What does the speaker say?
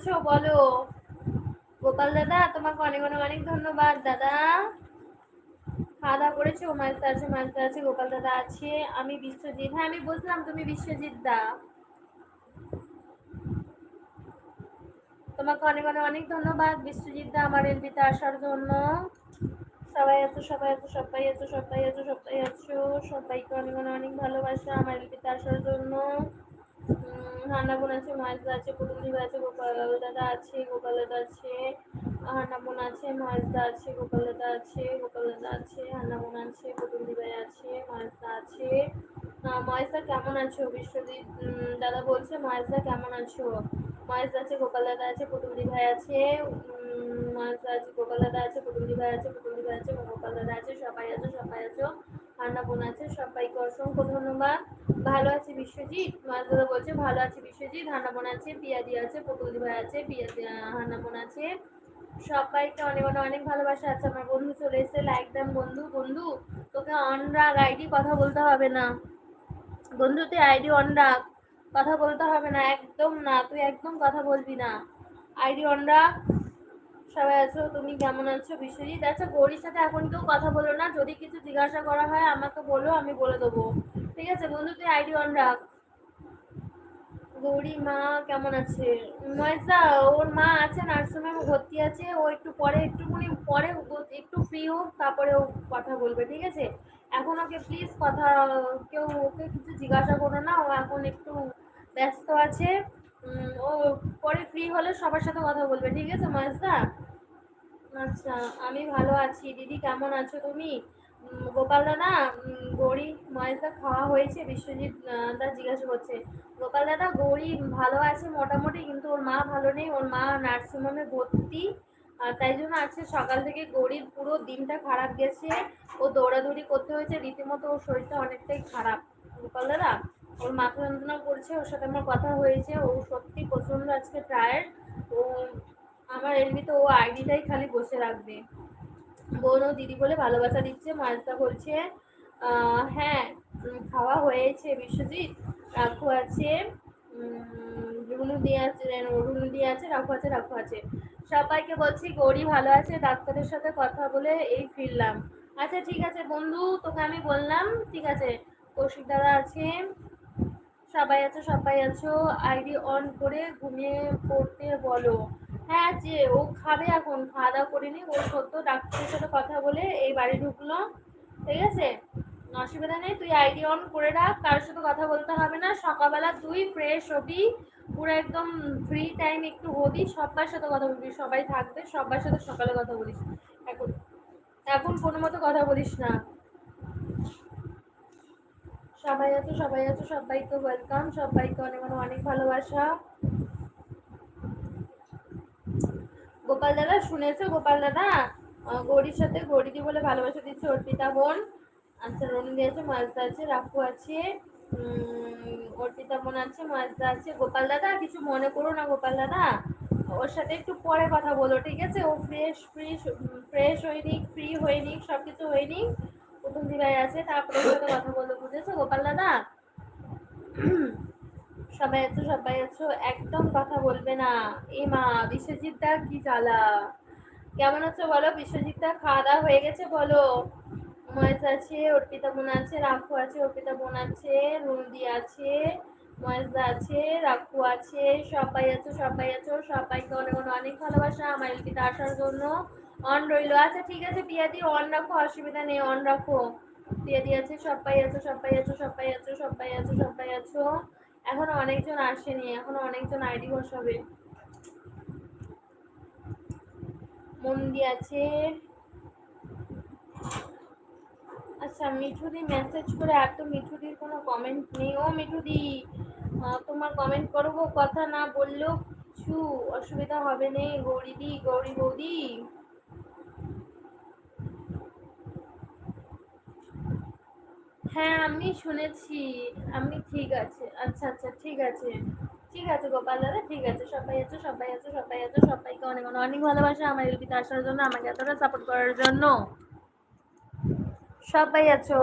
আছো? বলো। গোপাল দাদা, তোমাকে অনেক অনেক অনেক ধন্যবাদ, দাদা। খাওয়া দাওয়া করেছ? মাছ আছে মাছ আছে, গোপাল দাদা আছে, আমি বিশ্বজিৎ। হ্যাঁ আমি বুঝলাম তুমি বিশ্বজিৎ দা। তোমাকে অনেক অনেক অনেক ধন্যবাদ, বিশ্বজিৎ দা, আমার এলবিতে আসার জন্য। সবাই আছো সবাই আছো সবাই আছো সবাই আছো সবাই আছো, সবাইকে অনেক অনেক অনেক ভালোবাসা আমার এলবিতে আসার জন্য। হান্না বোন আছে মাছ আছে পুটুলি আছে গোপাল দাদা আছে গোপাল দাদা আছে, হান্না বোন আছে মাছদা আছে গোপাল দাদা আছে গোপাল দাদা আছে, হান্না বোন আছে ভাই আছে মাছদা আছে। মহেশদা কেমন আছো? বিশ্বজিৎ দাদা বলছে মহেশদা কেমন আছো? মহেশ আছে গোপাল দাদা আছে পুটুলি ভাই আছে মহেশ আছে গোপাল দাদা আছে পুটুলি ভাই আছে পুটুলি ভাই আছে গোপাল দাদা আছে, সবাই আছো সবাই আছো। হান্না বোন আছে, সবাইকে অসংখ্য ধন্যবাদ। ভালো আছে বিশ্বজিৎ? মাছ দাদা বলছে, ভালো আছে বিশ্বজিৎ। হান্না বোন আছে পিয়াদি আছে পুটুলি ভাই আছে পিয়াদি হান্না বোন আছে। সবাইকে অনেক অনেক অনেক ভালোবাসা আছে আমার বন্ধু, চলে এসে লাইক দেন বন্ধু। বন্ধু, তোকে অন রাগ আইডি কথা বলতে হবে না। বন্ধু, তুই আইডি অন রাখ কথা বলতে হবে না, একদম না, তুই একদম কথা বলবি না। আইডি অন রাখ সবাই আছো? তুমি কেমন আছো? বিশ্বজিৎ আচ্ছা গৌরীর সাথে এখন কেউ কথা বলো না। যদি কিছু জিজ্ঞাসা করা হয়, আমাকে বলো, আমি বলে দেবো। ঠিক আছে, বন্ধু, তুই আইডি অন রাখ। গৌরী, মা, কেমন আছে? ময়সা ওর মা আছে নার্সিংহোমে ভর্তি আছে। ও একটু পরে, একটুখানি পরে একটু ফ্রি হোক, তারপরে ও কথা বলবে, ঠিক আছে? এখন ওকে প্লিজ কথা, কেউ ওকে কিছু জিজ্ঞাসা করো না। ও এখন একটু ব্যস্ত আছে। ও পরে ফ্রি হলে সবার সাথে কথা বলবে, ঠিক আছে মহেশদা আচ্ছা আমি ভালো আছি। দিদি, কেমন আছো তুমি? গোপাল দাদা গৌরী মহেশদা খাওয়া হয়েছে? বিশ্বজিৎ দা জিজ্ঞাসা করছে। গোপাল দাদা, গৌরী ভালো আছে মোটামুটি, কিন্তু ওর মা ভালো নেই। ওর মা নার্সিংহোমে ভর্তি, আর তাই জন্য আজকে সকাল থেকে গৌরীর পুরো দিনটা খারাপ গেছে। ও দৌড়াদৌড়ি করতে হয়েছে, রীতিমতো ওর শরীরটা অনেকটাই খারাপ। গোপাল দাদা? ওর মাথা যন্ত্রণা করছে, ওর সাথে আমার কথা হয়েছে, ও সত্যি প্রচণ্ড আজকে টায়ার্ড ও আমার এমনিতে ও আইডিটাই খালি বসে রাখবে। বোন ও দিদি বলে ভালোবাসা দিচ্ছে মাছটা বলছে হ্যাঁ খাওয়া হয়েছে বিশ্বজিৎ, রাখু আছে রুনু দিয়ে আছে, রুনু দিয়ে আছে, রাখু আছে রাখু আছে। সবাইকে বলছি, গৌরী ভালো আছে, ডাক্তারের সাথে কথা বলে এই ফিরলাম। আচ্ছা ঠিক আছে, বন্ধু, তোকে আমি বললাম, ঠিক আছে, কৌশিক দাদা আছে সবাই আছো সবাই আছো। আইডি অন করে ঘুমিয়ে পড়তে বলো। হ্যাঁ যে ও খাবে এখন, খাওয়া দাওয়া করিনি ও সত্য ডাক্তারের সাথে কথা বলে এই বাড়ি ঢুকলো। ঠিক আছে? অসুবিধা নেই, তুই আইডি অন করে রাখ। কারোর সাথে কথা বলতে হবে না। সকালবেলা তুই ফ্রেশ হবি। পুরো একদম ফ্রি টাইম একটু হবি। সবার সাথে কথা বলবি। সবাই থাকবে সবার সাথে সকালে কথা বলিস। এখন এখন কোনো মতো কথা বলিস না। সবাই আছো সবাই আছো, সবাইকে ওয়েলকাম সবাইকে অনেক অনেক অনেক ভালোবাসা। গোপাল দাদা শুনেছো? গোপাল দাদা গৌরীর সাথে গৌরীদি বলে ভালোবাসা দিচ্ছে অর্পিতা বোন। আচ্ছা রনি আছে মাজদা আছে রাখু আছে অর্পিতা বোন আছে মাজদা আছে। গোপাল দাদা, কিছু মনে করো না গোপাল দাদা। ওর সাথে একটু পরে কথা বলো, ঠিক আছে? ও ফ্রেশ ফ্রি ফ্রেশ হয়নি ফ্রি হয়নি সব কিছু হয়নি প্রথম দিবাই আছে, তারপরে সাথে কথা বলল বুঝেছ? গোপাল দাদা? সবাই আছো সবাই আছো? একদম কথা বলবে না। এ মা, বিশ্বজিৎ দা কি জ্বালা? কেমন আছো বলো? বিশ্বজিৎ দা, খাওয়া দাওয়া হয়ে গেছে বলো? মহেশ আছে, অর্পিতা বোন আছে, রাখু আছে, অর্পিতা বোন আছে, রুন্দি আছে মহেশদা আছে, রাখু আছে, সবাই আছো সবাই আছো, সবাইকে অনেক অনেক ভালোবাসা, আমার এলপিতে আসার জন্য। অন রইল। আচ্ছা ঠিক আছে পিয়াদি অন রাখো, অসুবিধা নেই, অন রাখো। পিয়াদি আছে, সবাই আছো সবাই আছো সবাই আছো সবাই আছো সবাই আছো। এখনও অনেকজন আসেনি, এখনও অনেকজন আইডি বসাবে। মন্দি আছে। আচ্ছা মিঠুদি মেসেজ করে, আর তো মিঠুদির কোনো কমেন্ট নেই। ও মিঠুদি তোমার কমেন্ট করব, কথা না বললেও কিছু অসুবিধা হবে নেই গৌরীদি গৌরী বৌদি। হ্যাঁ আমি শুনেছি। আমি ঠিক আছে। আচ্ছা আচ্ছা ঠিক আছে। ঠিক আছে, গোপাল দাদা, ঠিক আছে। সবাই আছো সবাই আছো সবাই আছো। সবাইকে অনেক অনেক অনেক ভালোবাসা আমার এলপিতে আসার জন্য, আমাকে এতটা সাপোর্ট করার জন্য। সবাই আছো।